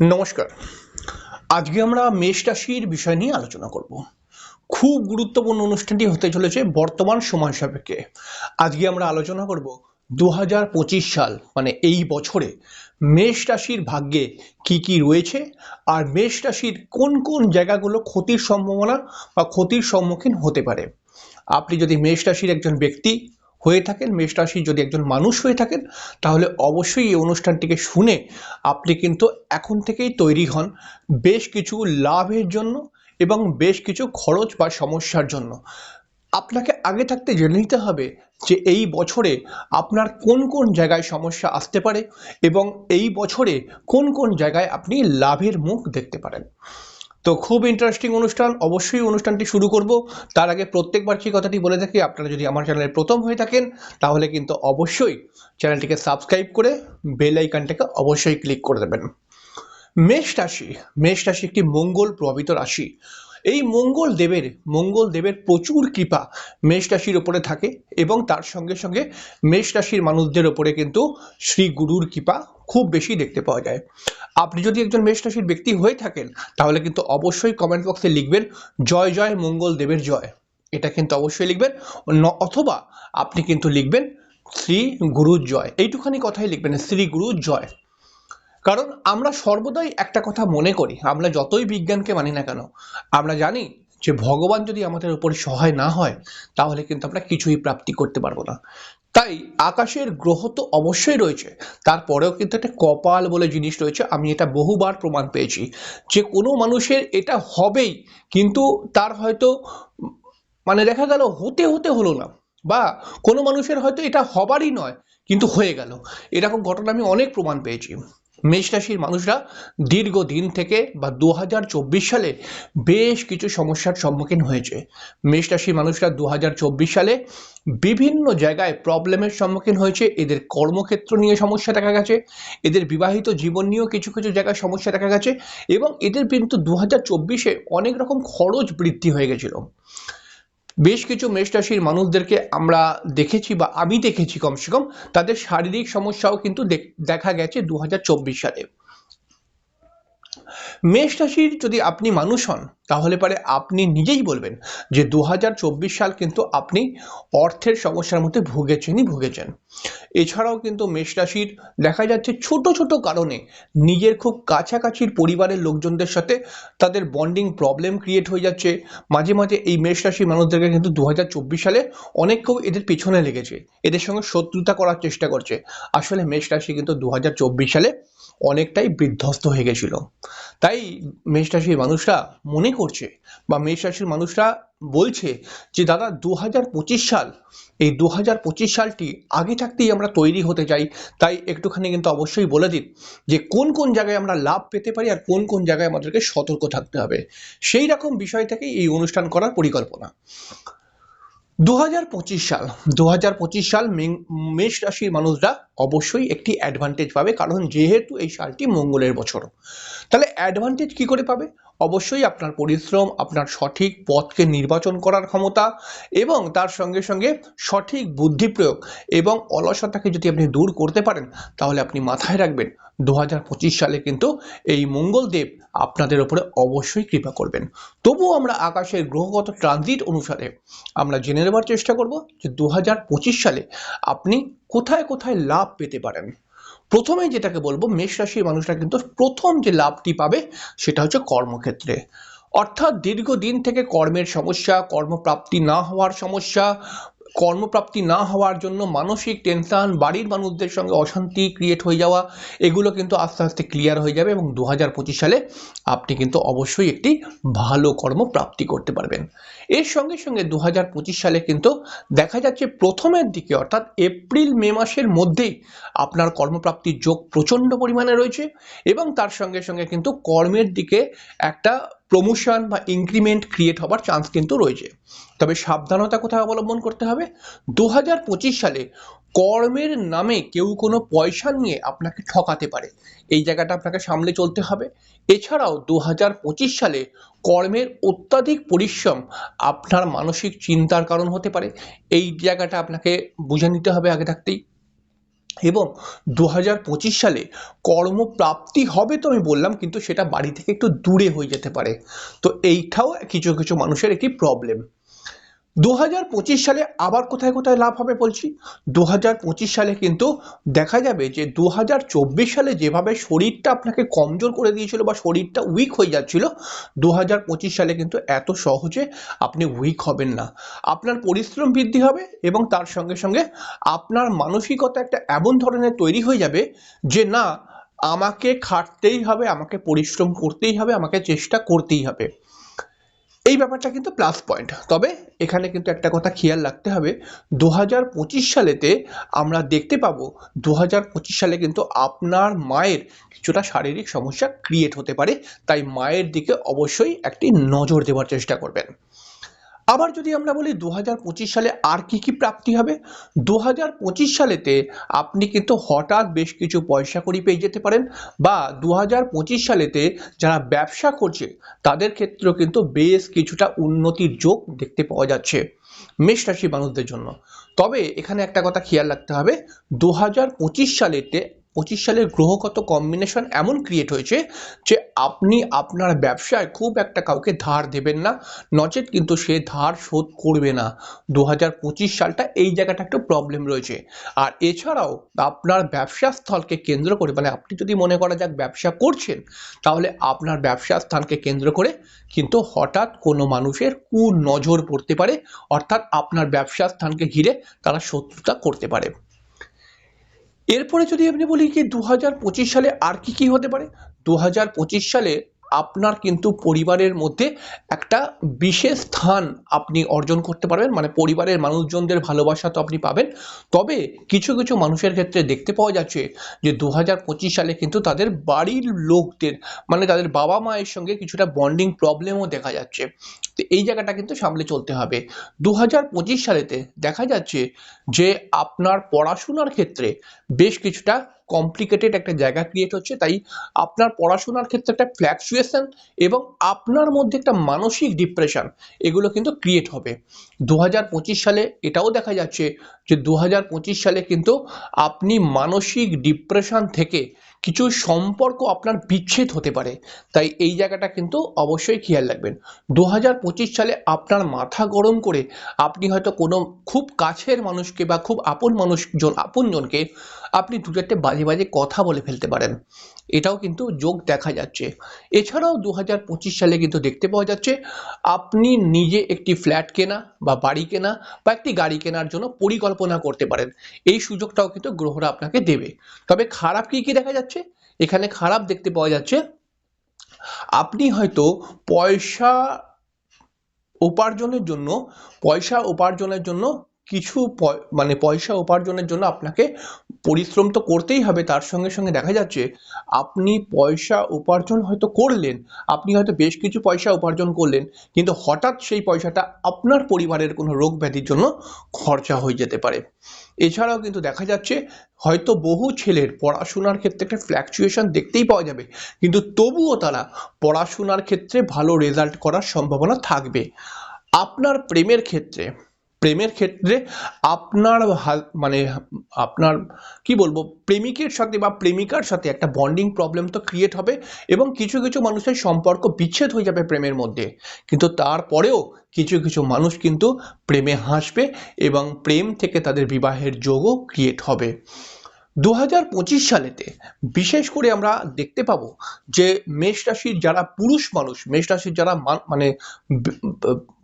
নমস্কার। আজকে আমরা মেষ রাশির বিষয় নিয়ে আলোচনা করব। খুব গুরুত্বপূর্ণ অনুষ্ঠানটি হতে চলেছে বর্তমান সময় সাপেক্ষে। আজকে আমরা আলোচনা করব দু হাজার পঁচিশ সাল মানে এই বছরে মেষ রাশির ভাগ্যে কি কি রয়েছে আর মেষ রাশির কোন কোন জায়গাগুলো ক্ষতির সম্ভাবনা বা ক্ষতির সম্মুখীন হতে পারে। আপনি যদি মেষ রাশির একজন ব্যক্তি হয়ে থাকেন, মেষ রাশির যদি একজন মানুষ হয়ে থাকেন, তাহলে অবশ্যই এই অনুষ্ঠানটিকে শুনে আপনি কিন্তু এখন থেকেই তৈরি হন বেশ কিছু লাভের জন্য এবং বেশ কিছু খরচ বা সমস্যার জন্য। আপনাকে আগে থাকতে জেনে নিতে হবে যে এই বছরে আপনার কোন কোন জায়গায় সমস্যা আসতে পারে এবং এই বছরে কোন কোন জায়গায় আপনি লাভের মুখ দেখতে পারেন। তো খুব ইন্টারেস্টিং অনুষ্ঠান, অবশ্যই অনুষ্ঠানটি শুরু করব। তার আগে প্রত্যেকবার সেই কথাটি বলে থাকি, আপনারা যদি আমার চ্যানেলে প্রথম হয়ে থাকেন, তাহলে কিন্তু অবশ্যই চ্যানেলটিকে সাবস্ক্রাইব করে বেল আইকনটাকে অবশ্যই ক্লিক করে দেবেন। মেষ রাশি মেষ রাশি একটি মঙ্গল প্রভাবিত রাশি। এই মঙ্গল দেবের মঙ্গল দেবের প্রচুর কৃপা মেষ রাশির ওপরে থাকে এবং তার সঙ্গে সঙ্গে মেষ রাশির মানুষদের ওপরে কিন্তু শ্রী গুরুর কৃপা খুব বেশি দেখতে পাওয়া যায়। আপনি যদি একজন মেষ রাশির ব্যক্তি হয়ে থাকেন, তাহলে কিন্তু অবশ্যই কমেন্ট বক্সে লিখবেন, জয় জয়, মঙ্গল দেবের জয়। এটা কিন্তু অবশ্যই লিখবেন অথবা আপনি কিন্তু লিখবেন, শ্রী গুরুর জয়। এইটুখানি কথাই লিখবেন, শ্রী গুরুর জয়। কারণ আমরা সর্বদাই একটা কথা মনে করি, আমরা যতই বিজ্ঞানকে মানি না কেন, আমরা জানি যে ভগবান যদি আমাদের উপর সহায় না হয়, তাহলে কিন্তু আমরা কিছুই প্রাপ্তি করতে পারব না। তাই আকাশের গ্রহ তো অবশ্যই রয়েছে, তারপরেও কিন্তু একটা কপাল বলে জিনিস রয়েছে, আমি এটা বহুবার প্রমাণ পেয়েছি, যে কোনো মানুষের এটা হবেই, কিন্তু তার হয়তো মানে দেখা গেল হতে হতে হলো না, বা কোনো মানুষের হয়তো এটা হবারই নয়, কিন্তু হয়ে গেল। এরকম ঘটনা আমি অনেক প্রমাণ পেয়েছি। মেষ রাশির মানুষরা দীর্ঘদিন থেকে বা দু হাজার চব্বিশ সালে বেশ কিছু সমস্যার সম্মুখীন হয়েছে। মেষ রাশির মানুষরা দু হাজার চব্বিশ সালে বিভিন্ন জায়গায় প্রবলেমের সম্মুখীন হয়েছে। এদের কর্মক্ষেত্র নিয়ে সমস্যা দেখা গেছে। এদের বিবাহিত জীবন নিয়েও কিছু কিছু জায়গায় সমস্যা দেখা গেছে। এবং এদের কিন্তু দু হাজার অনেক রকম খরচ বৃদ্ধি হয়ে গেছিল। বেশ কিছু মেষ রাশির মানুষদেরকে আমরা দেখেছি বা আমি দেখেছি কমসে কম, তাদের শারীরিক সমস্যাও কিন্তু দেখ- গেছে দু হাজার চব্বিশ সালে। মেষ রাশির যদি আপনি মানুষ হন, তাহলে পারে আপনি নিজেই বলবেন যে দু হাজার চব্বিশ সাল কিন্তু আপনি অর্থের সমস্যার মধ্যে ভুগেছেনই ভুগেছেন। এছাড়াও কিন্তু মেষ রাশির দেখা যাচ্ছে ছোট ছোট কারণে নিজের খুব কাছাকাছির পরিবারের লোকজনদের সাথে তাদের বন্ডিং প্রবলেম ক্রিয়েট হয়ে যাচ্ছে। মাঝে মাঝে এই মেষ রাশির মানুষদেরকে কিন্তু দু হাজার চব্বিশ সালে অনেক কেউ এদের পেছনে লেগেছে, এদের সঙ্গে শত্রুতা করার চেষ্টা করছে। আসলে মেষ রাশি কিন্তু দু হাজার চব্বিশ সালে অনেকটাই বিধ্বস্ত হয়ে গেছিল। তাই মেষ রাশির মানুষরা মনে করছে বা মেষ রাশির মানুষরা বলছে যে, দাদা দু হাজার পঁচিশ সাল, এই দু হাজার পঁচিশ সালটি আগে থাকতেই আমরা তৈরি হতে চাই। তাই একটুখানি কিন্তু অবশ্যই বলে দিন যে, কোন কোন জায়গায় আমরা লাভ পেতে পারি আর কোন কোন জায়গায় আমাদেরকে সতর্ক থাকতে হবে। সেই রকম বিষয় থেকেই এই অনুষ্ঠান করার পরিকল্পনা। দু হাজার পঁচিশ সাল দু হাজার পঁচিশ সাল মেষ রাশির মানুষরা অবশ্যই একটি অ্যাডভান্টেজ পাবে, কারণ যেহেতু এই সালটি মঙ্গলের বছর। তাহলে অ্যাডভান্টেজ কি করে পাবে? অবশ্যই আপনার পরিশ্রম, আপনার সঠিক পথকে নির্বাচন করার ক্ষমতা এবং তার সঙ্গে সঙ্গে সঠিক বুদ্ধি প্রয়োগ এবং অলসতাকে যদি আপনি দূর করতে পারেন, তাহলে আপনি মাথায় রাখবেন দু হাজার পঁচিশ সালে কিন্তু এই মঙ্গলদেব আপনাদের ওপরে অবশ্যই কৃপা করবেন। তবুও আমরা আকাশের গ্রহগত ট্রানজিট অনুসারে আমরা জেনে নেবার চেষ্টা করব যে দু হাজার পঁচিশ সালে আপনি কোথায় কোথায় লাভ পেতে পারেন। প্রথমে যেটাকে বলব মেষ রাশির মানুষরা কিন্তু প্রথম যে লাভটি পাবে সেটা হচ্ছে কর্মক্ষেত্রে। অর্থাৎ দীর্ঘদিন থেকে কর্মের সমস্যা, কর্মপ্রাপ্তি না হওয়ার সমস্যা কর্মপ্রাপ্তি না হওয়ার জন্য মানসিক টেনশন, বাড়ির মানুষদের সঙ্গে অশান্তি ক্রিয়েট হয়ে যাওয়া, এগুলো কিন্তু আস্তে আস্তে ক্লিয়ার হয়ে যাবে এবং দু হাজার পঁচিশ সালে আপনি কিন্তু অবশ্যই একটি ভালো কর্ম প্রাপ্তি করতে পারবেন। এর সঙ্গে সঙ্গে দু হাজার পঁচিশ সালে কিন্তু দেখা যাচ্ছে প্রথমের দিকে, অর্থাৎ এপ্রিল, মে মাসের মধ্যেই আপনার কর্মপ্রাপ্তির যোগ প্রচণ্ড পরিমাণে রয়েছে এবং তার সঙ্গে সঙ্গে কিন্তু কর্মের দিকে একটা প্রমোশন বা ইনক্রিমেন্ট ক্রিয়েট হবার চান্স কিন্তু রয়েছে। তবে সাবধানতা কোথায় অবলম্বন করতে হবে? দু হাজার পঁচিশ সালে কর্মের নামে কেউ কোনো পয়সা নিয়ে আপনাকে ঠকাতে পারে। এই জায়গাটা আপনাকে সামলে চলতে হবে। এছাড়াও দু হাজার পঁচিশ সালে কর্মের অত্যাধিক পরিশ্রম আপনার মানসিক চিন্তার কারণ হতে পারে। এই জায়গাটা আপনাকে বুঝে নিতে হবে আগে থাকতেই। এবং দু হাজার পঁচিশ সালে কর্মপ্রাপ্তি হবে তো আমি বললাম, কিন্তু সেটা বাড়ি থেকে একটু দূরে হয়ে যেতে পারে। তো এইটাও কিছু কিছু মানুষের একটি প্রবলেম দু হাজার পঁচিশ সালে আবার কোথায় কোথায় লাভ হবে বলছি? দু হাজার পঁচিশ সালে কিন্তু দেখা যাবে যে দু হাজার চব্বিশ সালে যেভাবে শরীরটা আপনাকে কমজোর করে দিয়েছিল বা শরীরটা উইক হয়ে যাচ্ছিল দু হাজার পঁচিশ সালে কিন্তু এত সহজে আপনি উইক হবেন না। আপনার পরিশ্রম বৃদ্ধি হবে এবং তার সঙ্গে সঙ্গে আপনার মানসিকতা একটা এমন ধরনের তৈরি হয়ে যাবে যে না, আমাকে খাটতেই হবে, আমাকে পরিশ্রম করতেই হবে, আমাকে চেষ্টা করতেই হবে। এই ব্যাপারটা কিন্তু প্লাস পয়েন্ট তবে এখানে কিন্তু একটা কথা খেয়াল রাখতে হবে দু হাজার পঁচিশ সালেতে আমরা দেখতে পাবো দু হাজার পঁচিশ সালে কিন্তু আপনার মায়ের কিছুটা শারীরিক সমস্যা ক্রিয়েট হতে পারে, তাই মায়ের দিকে অবশ্যই একটি নজর দেওয়ার চেষ্টা করবেন। আবার যদি আমরা বলি দু হাজার পঁচিশ সালে আর কি কি প্রাপ্তি হবে? দু হাজার পঁচিশ সালেতে আপনি কিন্তু হঠাৎ বেশ কিছু পয়সা করি পেয়ে যেতে পারেন বা দু হাজার পঁচিশ সালেতে যারা ব্যবসা করছে, তাদের ক্ষেত্রেও কিন্তু বেশ কিছুটা উন্নতির যোগ দেখতে পাওয়া যাচ্ছে মেষ রাশি মানুষদের জন্য। তবে এখানে একটা কথা খেয়াল রাখতে হবে দু হাজার পঁচিশ সালেতে পঁচিশ সালের গ্রহগত কম্বিনেশন এমন ক্রিয়েট হয়েছে যে আপনি আপনার ব্যবসায় খুব একটা কাউকে ধার দেবেন না। নচেত কিন্তু সে ধার শোধ করবে না। দু সালটা এই জায়গাটা একটু প্রবলেম রয়েছে। আর এছাড়াও আপনার ব্যবসা স্থলকে কেন্দ্র করে মানে আপনি যদি মনে করা যাক ব্যবসা করছেন, তাহলে আপনার ব্যবসা স্থানকে কেন্দ্র করে কিন্তু হঠাৎ কোনো মানুষের কু নজর পড়তে পারে। অর্থাৎ আপনার ব্যবসা স্থানকে ঘিরে তারা শত্রুতা করতে পারে। এরপরে যদি আপনি বলি কি দু হাজার পঁচিশ সালে আর কি কি হতে পারে? দু হাজার পঁচিশ সালে আপনার কিন্তু পরিবারের মধ্যে একটা বিশেষ স্থান আপনি অর্জন করতে পারবেন। মানে পরিবারের মানুষজনদের ভালোবাসা তো আপনি পাবেন। তবে কিছু কিছু মানুষের ক্ষেত্রে দেখতে পাওয়া যাচ্ছে যে দু হাজার পঁচিশ সালে কিন্তু তাদের বাড়ির লোকদের মানে তাদের বাবা মায়ের সঙ্গে কিছুটা বন্ডিং প্রবলেমও দেখা যাচ্ছে। তো এই জায়গাটা কিন্তু সামলে চলতে হবে। দু হাজার পঁচিশ সালেতে দেখা যাচ্ছে যে আপনার পড়াশোনার ক্ষেত্রে বেশ কিছুটা কমপ্লিকেটেড একটা জায়গা ক্রিয়েট হচ্ছে। তাই আপনার পড়াশোনার ক্ষেত্রে একটা ফ্ল্যাকচুয়েশন এবং আপনার মধ্যে একটা মানসিক ডিপ্রেশন এগুলো কিন্তু ক্রিয়েট হবে। দু হাজার পঁচিশ সালে এটাও দেখা যাচ্ছে যে দু হাজার পঁচিশ সালে কিন্তু আপনি মানসিক ডিপ্রেশন থেকে কিছু সম্পর্ক আপনার বিচ্ছেদ হতে পারে। তাই এই জায়গাটা কিন্তু অবশ্যই খেয়াল রাখবেন। দু হাজার পঁচিশ সালে আপনার মাথা গরম করে আপনি হয়তো কোনো খুব কাছের মানুষকে বা খুব আপন মানুষজন, আপনজনকে আপনি দু চারটে বাজে বাজে কথা বলে ফেলতে পারেন। এটাও কিন্তু যোগ দেখা যাচ্ছে। এছাড়াও দু হাজার পঁচিশ সালে কিন্তু দেখতে পাওয়া যাচ্ছে, আপনি নিজে একটি ফ্ল্যাট কেনা বা বাড়ি কেনা বা একটি গাড়ি কেনার জন্য পরিকল্পনা করতে পারেন। এই সুযোগটাও কিন্তু গ্রহরা আপনাকে দেবে। তবে খারাপ কি কি দেখা যাচ্ছে? এখানে খারাপ দেখতে পাওয়া যাচ্ছে, আপনি হয়তো পয়সা উপার্জনের জন্য, পয়সা উপার্জনের জন্য কিছু মানে পয়সা উপার্জনের জন্য আপনাকে পরিশ্রম তো করতেই হবে, তার সঙ্গে সঙ্গে দেখা যাচ্ছে আপনি পয়সা উপার্জন হয়তো করলেন, আপনি হয়তো বেশ কিছু পয়সা উপার্জন করলেন, কিন্তু হঠাৎ সেই পয়সাটা আপনার পরিবারের কোনো রোগ ব্যাধির জন্য খরচা হয়ে যেতে পারে। এছাড়াও কিন্তু দেখা যাচ্ছে হয়তো বহু ছেলের পড়াশোনার ক্ষেত্রে একটা ফ্ল্যাকচুয়েশন দেখতেই পাওয়া যাবে, কিন্তু তবুও তারা পড়াশোনার ক্ষেত্রে ভালো রেজাল্ট করার সম্ভাবনা থাকবে। আপনার প্রেমের ক্ষেত্রে প্রেমের ক্ষেত্রে আপনার মানে আপনার, কি বলব, প্রেমিকের সাথে বা প্রেমিকার সাথে একটা বন্ডিং প্রবলেম তো ক্রিয়েট হবে এবং কিছু কিছু মানুষের সম্পর্ক বিচ্ছেদ হয়ে যাবে প্রেমের মধ্যে। কিন্তু তারপরেও কিছু কিছু মানুষ কিন্তু প্রেমে হাসবে এবং প্রেম থেকে তাদের বিবাহের যোগও ক্রিয়েট হবে। দু হাজার পঁচিশ সালেতে বিশেষ করে আমরা দেখতে পাবো যে মেষ রাশির যারা পুরুষ মানুষ, মেষ রাশির যারা মানে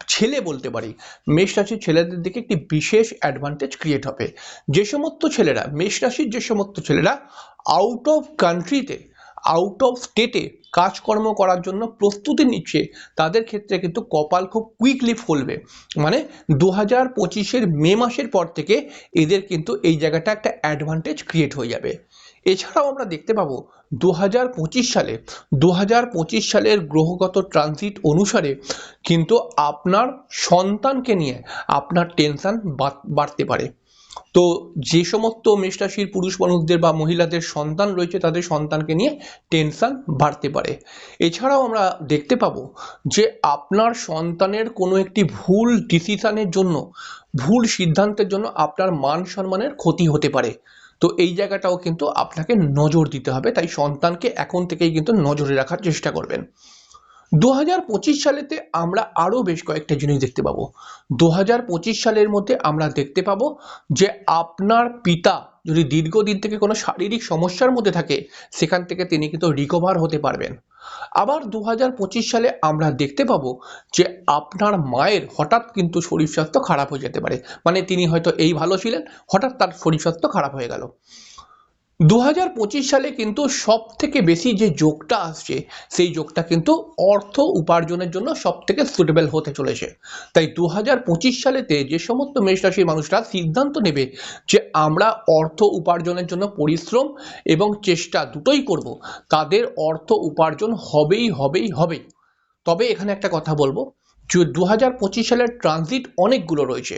ছেলে বলতে পারি, মেষ রাশির ছেলেদের দিকে একটি বিশেষ অ্যাডভান্টেজ ক্রিয়েট হবে। যে সমস্ত ছেলেরা, মেষ রাশির যে সমস্ত ছেলেরা আউট অফ কান্ট্রিতে আউট অফ স্টেটে কাজকর্ম করার জন্য প্রস্তুতি নিচ্ছে, তাদের ক্ষেত্রে কিন্তু কপাল খুব কুইকলি ফুলবে। মানে দু হাজার পঁচিশের মে মাসের পর থেকে এদের কিন্তু এই জায়গাটা একটা অ্যাডভান্টেজ ক্রিয়েট হয়ে যাবে। এছাড়াও আমরা দেখতে পাবো দু হাজার পঁচিশ সালে দু হাজার পঁচিশ সালের গ্রহগত ট্রানজিট অনুসারে কিন্তু আপনার সন্তানকে নিয়ে আপনার টেনশন বাড়তে পারে। তো যে সমস্ত মেষ পুরুষ মানুষদের বা মহিলাদের সন্তান রয়েছে, তাদের সন্তানকে নিয়ে টেনশন বাড়তে পারে। এছাড়াও আমরা দেখতে পাবো যে আপনার সন্তানের কোনো একটি ভুল ডিসিশানের জন্য, ভুল সিদ্ধান্তের জন্য আপনার মান সম্মানের ক্ষতি হতে পারে। তো এই জায়গাটাও কিন্তু আপনাকে নজর দিতে হবে, তাই সন্তানকে এখন থেকেই কিন্তু নজরে রাখার চেষ্টা করবেন। দু হাজার পঁচিশ সালেতে আমরা আরও বেশ কয়েকটা জিনিস দেখতে পাবো। দু হাজার পঁচিশ সালের মধ্যে আমরা দেখতে পাবো যে আপনার পিতা যদি দীর্ঘদিন থেকে কোনো শারীরিক সমস্যার মধ্যে থাকে, সেখান থেকে তিনি কিন্তু রিকভার হতে পারবেন। আবার দু হাজার পঁচিশ সালে আমরা দেখতে পাবো যে আপনার মায়ের হঠাৎ কিন্তু শরীর স্বাস্থ্য খারাপ হয়ে যেতে পারে। মানে তিনি হয়তো এই ভালো ছিলেন, হঠাৎ তার শরীর স্বাস্থ্য খারাপ হয়ে গেল। দু হাজার পঁচিশ সালে কিন্তু সব থেকে বেশি যে যোগটা আসছে, সেই যোগটা কিন্তু অর্থ উপার্জনের জন্য সব থেকে সুটেবল হতে চলেছে। তাই দু হাজার পঁচিশ সালেতে যে সমস্ত মেষ রাশির মানুষরা সিদ্ধান্ত নেবে যে আমরা অর্থ উপার্জনের জন্য পরিশ্রম এবং চেষ্টা দুটোই করব, তাদের অর্থ উপার্জন হবেই হবেই হবেই তবে এখানে একটা কথা বলব, যে পঁচিশ সালের ট্রানজিট অনেকগুলো রয়েছে।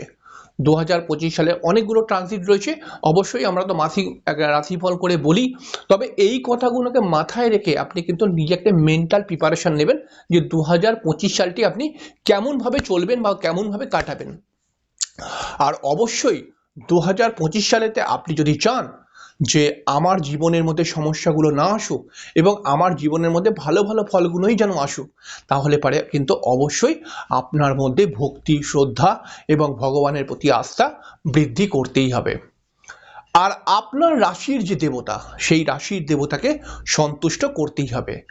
দু হাজার পঁচিশ সালে অনেকগুলো ট্রানজিট রয়েছে। অবশ্যই আমরা তো মাসিক রাশি রাশিফল করে বলি। তবে এই কথাগুলোকে মাথায় রেখে আপনি কিন্তু নিজে একটা মেন্টাল প্রিপারেশন নেবেন যে দু হাজার পঁচিশ সালটি আপনি কেমনভাবে চলবেন বা কেমনভাবে কাটাবেন। আর অবশ্যই দু হাজার পঁচিশ সালেতে আপনি যদি চান যে আমার জীবনের মধ্যে সমস্যাগুলো না আসুক এবং আমার জীবনের মধ্যে ভালো ভালো ফলগুলোই যেন আসুক, তাহলে পারে কিন্তু অবশ্যই আপনার মধ্যে ভক্তি, শ্রদ্ধা এবং ভগবানের প্রতি আস্থা বৃদ্ধি করতেই হবে। আর আপনার রাশির যে দেবতা, সেই রাশির দেবতাকে সন্তুষ্ট করতেই হবে।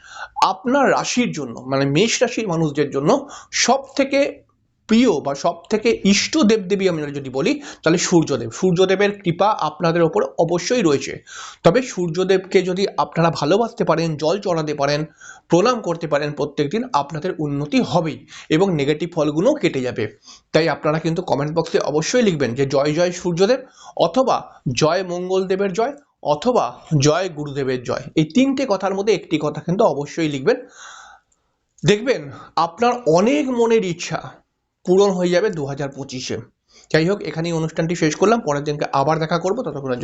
আপনার রাশির জন্য মানে মেষ রাশির মানুষদের জন্য সব থেকে প্রিয় বা সব থেকে ইষ্ট দেবদেবী আমরা যদি বলি, তাহলে সূর্যদেব। সূর্যদেবের কৃপা আপনাদের ওপর অবশ্যই রয়েছে। তবে সূর্যদেবকে যদি আপনারা ভালোবাসতে পারেন, জল চড়াতে পারেন, প্রণাম করতে পারেন, প্রত্যেক দিন আপনাদের উন্নতি হবেই এবং নেগেটিভ ফলগুলোও কেটে যাবে। তাই আপনারা কিন্তু কমেন্ট বক্সে অবশ্যই লিখবেন যে, জয় জয় সূর্যদেব অথবা, জয় মঙ্গলদেবের জয় অথবা, জয় গুরুদেবের জয় এই তিনটে কথার মধ্যে একটি কথা কিন্তু অবশ্যই লিখবেন। দেখবেন, আপনার অনেক মনের ইচ্ছা পূরণ হয়ে যাবে দু হাজার পঁচিশে। যাই হোক, এখানেই অনুষ্ঠানটি শেষ করলাম। পরের দিনকে আবার দেখা করব। ততক্ষণ